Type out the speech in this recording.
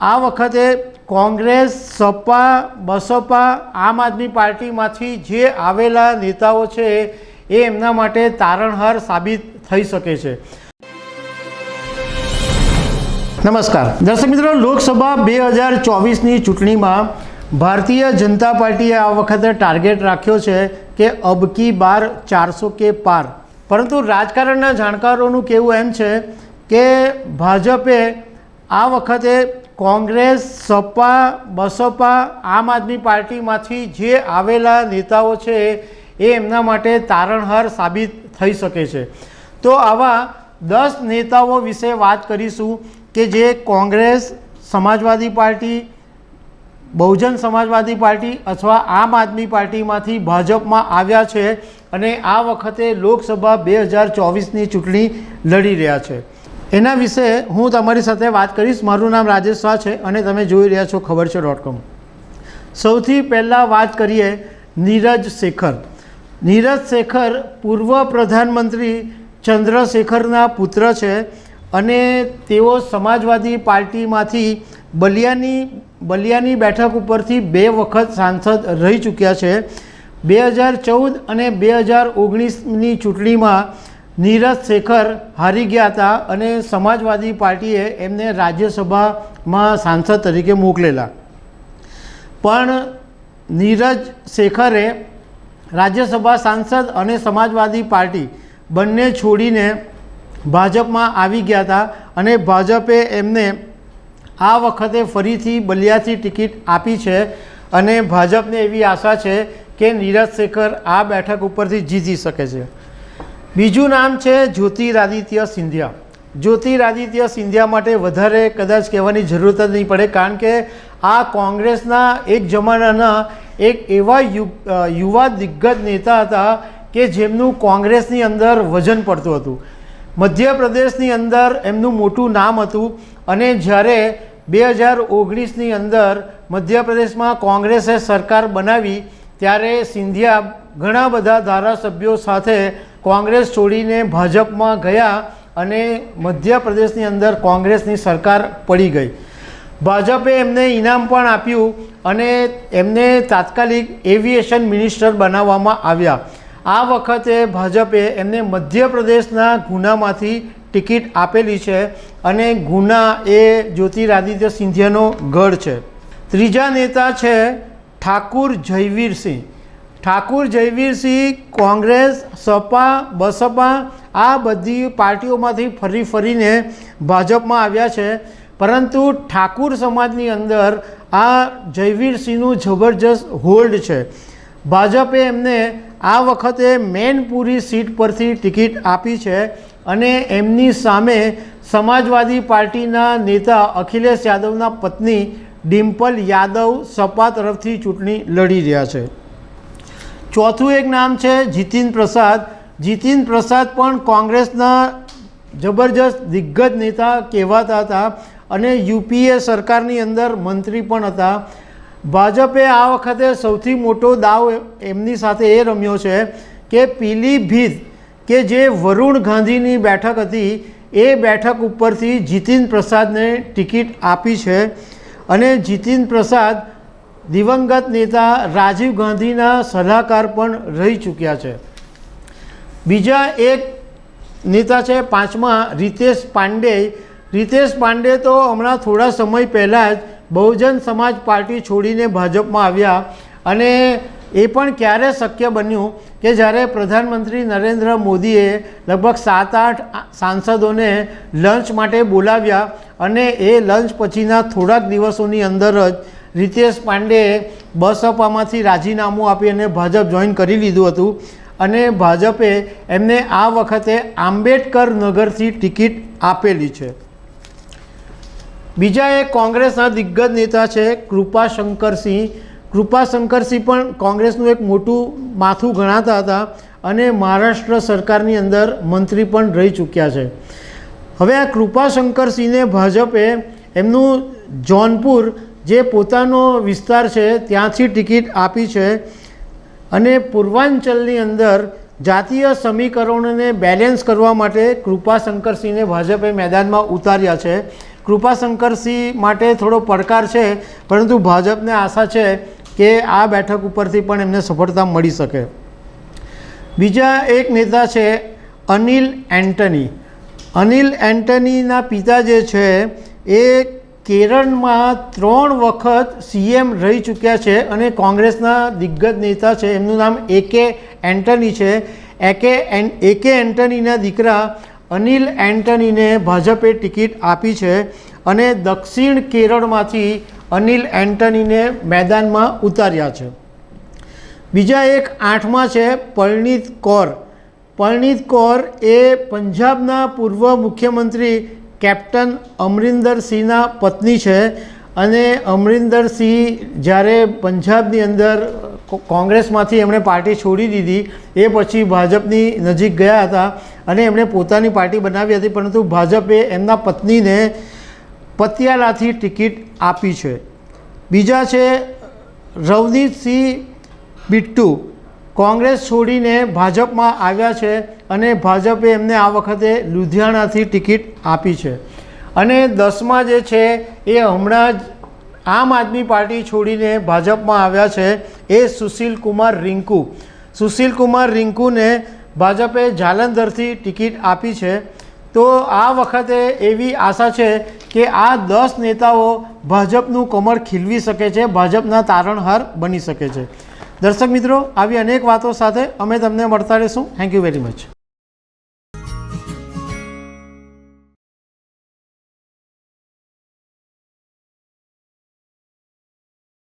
આ વખતે કોંગ્રેસ, સપા, બસપા, આમ આદમી પાર્ટીમાંથી જે આવેલા નેતાઓ છે, એ એમના માટે તારણહાર સાબિત થઈ શકે છે. નમસ્કાર. દર્શક મિત્રો, લોકસભા બે હજાર ચોવીસની ચૂંટણીમાં ભારતીય જનતા પાર્ટીએ આ વખતે ટાર્ગેટ રાખ્યો છે કે અબકી બાર ચારસો કે પાર. પરંતુ રાજકારણના જાણકારોનું કહેવું એમ છે કે ભાજપે આ વખતે કોંગ્રેસ, સપા, બસપા, આમ આદમી પાર્ટીમાંથી જે આવેલા નેતાઓ છે, એ એમના માટે તારણહાર સાબિત થઈ શકે છે. તો આવા દસ નેતાઓ વિશે વાત કરીશું કે જે કોંગ્રેસ, સમાજવાદી પાર્ટી, બહુજન સમાજવાદી પાર્ટી અથવા આમ આદમી પાર્ટીમાંથી ભાજપમાં આવ્યા છે અને આ વખતે લોકસભા બે હજાર ચોવીસની ચૂંટણી લડી રહ્યા છે. એના વિશે હું તમારી સાથે વાત કરીશ. મારું નામ રાજેશ શાહ છે અને તમે જોઈ રહ્યા છો ખબર છે ડોટ કોમ સૌથી પહેલાં વાત કરીએ નીરજ શેખર. નીરજ શેખર પૂર્વ પ્રધાનમંત્રી ચંદ્રશેખરના પુત્ર છે અને તેઓ સમાજવાદી પાર્ટીમાંથી બલિયાની બલિયાની બેઠક ઉપરથી બે વખત સાંસદ રહી ચૂક્યા છે. બે હજાર ચૌદ અને બે હજાર ઓગણીસની ચૂંટણીમાં નીરજ શેખર હારી ગયા હતા અને સમાજવાદી પાર્ટીએ એમને રાજ્યસભામાં સાંસદ તરીકે મોકલેલા. પણ નીરજ શેખરે રાજ્યસભા સાંસદ અને સમાજવાદી પાર્ટી બંને છોડીને ભાજપમાં આવી ગયા હતા અને ભાજપે એમને આ વખતે ફરીથી બલિયાથી ટિકિટ આપી છે અને ભાજપને એવી આશા છે કે નીરજ શેખર આ બેઠક ઉપરથી જીતી શકે છે. બીજું નામ છે જ્યોતિરાદિત્ય સિંધિયા. જ્યોતિરાદિત્ય સિંધિયા માટે વધારે કદાચ કહેવાની જરૂરત જ નહીં પડે, કારણ કે આ કોંગ્રેસના એક જમાનાના એક એવા યુવા દિગ્ગજ નેતા હતા કે જેમનું કોંગ્રેસની અંદર વજન પડતું હતું. મધ્યપ્રદેશની અંદર એમનું મોટું નામ હતું અને જ્યારે બે હજાર ઓગણીસની અંદર મધ્યપ્રદેશમાં કોંગ્રેસે સરકાર બનાવી, ત્યારે સિંધિયા ઘણા બધા ધારાસભ્યો સાથે કોંગ્રેસ છોડીને ભાજપમાં ગયા અને મધ્યપ્રદેશની અંદર કોંગ્રેસની સરકાર પડી ગઈ. ભાજપે એમને ઇનામ પણ આપ્યું અને એમને તાત્કાલિક એવિએશન મિનિસ્ટર બનાવવામાં આવ્યા. આ વખતે ભાજપે એમને મધ્યપ્રદેશના ગુનામાંથી ટિકિટ આપેલી છે અને ગુના એ જ્યોતિરાદિત્ય સિંધિયાનો ગઢ છે. ત્રીજા નેતા છે ઠાકુર જયવીરસિંહ. ઠાકુર જયવીરસિંહ કોંગ્રેસ, સપા, બસપા આ બધી પાર્ટીઓમાંથી ફરી ફરીને ભાજપમાં આવ્યા છે. પરંતુ ઠાકુર સમાજની અંદર આ જયવીરસિંહનું જબરજસ્ત હોલ્ડ છે. ભાજપે એમને આ વખતે મેનપુરી સીટ પરથી ટિકિટ આપી છે અને એમની સામે સમાજવાદી પાર્ટીના નેતા અખિલેશ યાદવના પત્ની ડિમ્પલ યાદવ સપા તરફથી ચૂંટણી લડી રહ્યા છે. ચોથું એક નામ છે જીતિન પ્રસાદ. જીતિન પ્રસાદ પણ કોંગ્રેસના જબરજસ્ત દિગ્ગજ નેતા કહેવાતા હતા અને યુપીએ સરકારની અંદર મંત્રી પણ હતા. ભાજપે આ વખતે સૌથી મોટો દાવ એમની સાથે એ રમ્યો છે કે પીલીભીત કે જે વરુણ ગાંધીની બેઠક હતી, એ બેઠક ઉપરથી જીતિન પ્રસાદને ટિકિટ આપી છે. અને જીતિન પ્રસાદ દિવંગત નેતા રાજીવ ગાંધીના સલાહકાર પણ રહી ચૂક્યા છે. બીજા એક નેતા છે પાંચમા રીતેશ પાંડે. રીતેશ પાંડે તો હમણાં થોડા સમય પહેલાં જ બહુજન સમાજ પાર્ટી છોડીને ભાજપમાં આવ્યા અને એ પણ ક્યારે શક્ય બન્યું કે જ્યારે પ્રધાનમંત્રી નરેન્દ્ર મોદીએ લગભગ સાત આઠ સાંસદોને લંચ માટે બોલાવ્યા અને એ લંચ પછીના થોડાક દિવસોની અંદર જ રીતેશ પાંડેએ બસપામાંથી રાજીનામું આપી અને ભાજપ જોઈન કરી લીધું હતું. અને ભાજપે એમને આ વખતે આંબેડકર નગરથી ટિકિટ આપેલી છે. બીજા એક કોંગ્રેસના દિગ્ગજ નેતા છે કૃપાશંકરસિંહ. કૃપાશંકરસિંહ પણ કોંગ્રેસનું એક મોટું માથું ગણાતા હતા અને મહારાષ્ટ્ર સરકારની અંદર મંત્રી પણ રહી ચૂક્યા છે. હવે આ કૃપાશંકરસિંહને ભાજપે એમનું જોનપુર જે પોતાનો વિસ્તાર છે, ત્યાંથી ટિકિટ આપી છે અને પૂર્વાંચલની અંદર જાતીય સમીકરણોને બેલેન્સ કરવા માટે કૃપાશંકરસિંહને ભાજપે મેદાનમાં ઉતાર્યા છે. કૃપાશંકરસિંહ માટે થોડો પડકાર છે, પરંતુ ભાજપને આશા છે કે આ બેઠક ઉપરથી પણ એમને સફળતા મળી શકે. બીજા એક નેતા છે, અનિલ એન્ટની. અનિલ એન્ટનીના પિતા જે છે, એ કેરળમાં ત્રણ વખત સીએમ રહી ચૂક્યા છે અને કોંગ્રેસના દિગ્ગજ નેતા છે. એમનું નામ એ કે એન્ટની છે. એકે એ કે એન્ટનીના દીકરા અનિલ એન્ટનીને ભાજપે ટિકિટ આપી છે અને દક્ષિણ કેરળમાંથી અનિલ એન્ટનીને મેદાનમાં ઉતાર્યા છે. બીજા એક આઠમા છે પરણીત કૌર. પરણીત કૌર એ પંજાબના પૂર્વ મુખ્યમંત્રી કેપ્ટન અમરિંદર સિંહના પત્ની છે અને અમરિંદર સિંહ જ્યારે પંજાબની અંદર કોંગ્રેસમાંથી એમણે પાર્ટી છોડી દીધી, એ પછી ભાજપની નજીક ગયા હતા અને એમણે પોતાની પાર્ટી બનાવી હતી, પરંતુ ભાજપે એમના પત્નીને પતિયાલાથી ટિકિટ આપી છે. બીજા છે રવનીતસિંહ બિટ્ટુ. કોંગ્રેસ છોડીને ભાજપમાં આવ્યા છે અને ભાજપે એમને આ વખતે લુધિયાણાથી ટિકિટ આપી છે. અને દસમા જે છે, એ હમણાં જ આમ આદમી પાર્ટી છોડીને ભાજપમાં આવ્યા છે, એ સુશીલ કુમાર રિંકુ. સુશીલ કુમાર રિંકુને ભાજપે જાલંધરથી ટિકિટ આપી છે. તો આ વખતે એવી આશા છે કે આ દસ નેતાઓ ભાજપનું કમળ ખીલવી શકે છે, ભાજપના તારણહાર બની શકે છે. દર્શક મિત્રો, આવી અનેક વાતો સાથે અમે તમને મળતા રહીશું. Thank you very much